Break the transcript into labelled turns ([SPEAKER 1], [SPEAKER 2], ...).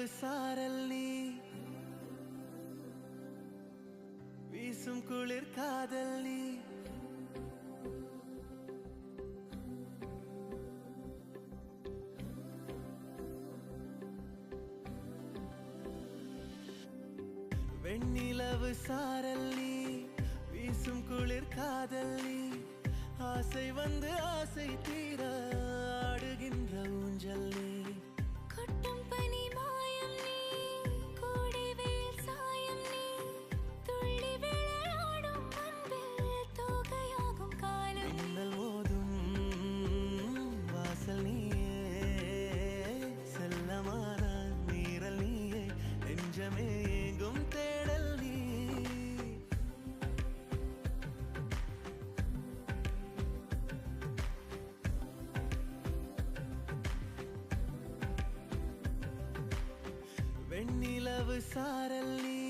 [SPEAKER 1] இரவு சாரல் நீ. வீசும் குளிர் காதல் நீ. வெண்ணிலவு சாரல் நீ. வீசும் குளிர் காதல் நீ. ஆசை வந்து ஆசை தீர. வெண்ணிலவு சாரல் நீ